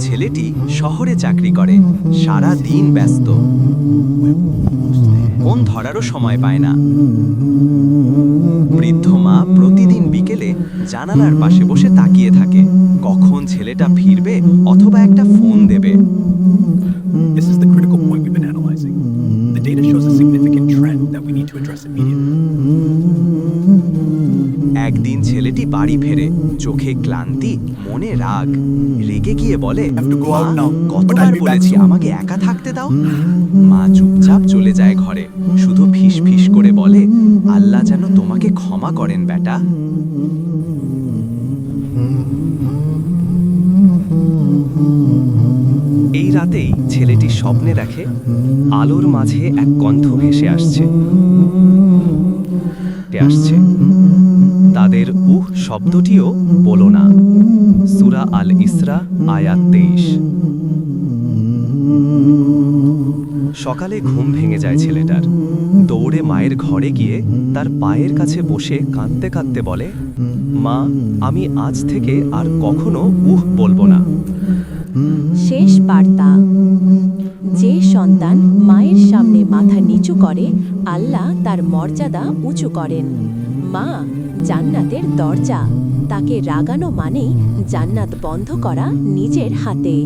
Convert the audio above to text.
ছেলেটি শহরে চাকরি করে সারা দিন ব্যস্ত। কোন ধরারও সময় পায় না। বৃদ্ধ মা প্রতিদিন বিকেলে জানালার পাশে বসে তাকিয়ে থাকে, কখন ছেলেটা ফিরবে অথবা একটা ফোন দেবে। Data. একদিন ছেলেটি বাড়ি ফেরে চোখে ক্লান্তি মনে রাগ। রেগে গিয়ে বলে Have to go out "মা, now, but কতবার বলেছি আমাকে একা থাকতে দাও? মা চুপচাপ চলে যায় ঘরে। শুধু ফিস ফিস করে বলে আল্লাহ যেন তোমাকে ক্ষমা করেন বেটা এই রাতেই ছেলেটি স্বপ্নে দেখে আলোর মাঝে এক কণ্ঠ ভেসে আসছে। ভেসে আসছে। তাদের উহ শব্দটিও বলো না। সুরা আল ইসরা, আয়াত তেইশ। সকালে ঘুম ভেঙে যায় ছেলেটার। দৌড়ে মায়ের ঘরে গিয়ে তার পায়ের কাছে বসে কাঁদতে কাঁদতে বলে, মা, আমি আজ থেকে আর কখনো উহ বলব না। শেষ বার্তা। যে সন্তান মায়ের সামনে মাথা নিচু করে, আল্লাহ তার মর্যাদা উঁচু করেন। মা জান্নাতের দরজা। তাকে রাগানো মানেই জান্নাত বন্ধ করা নিজের হাতে।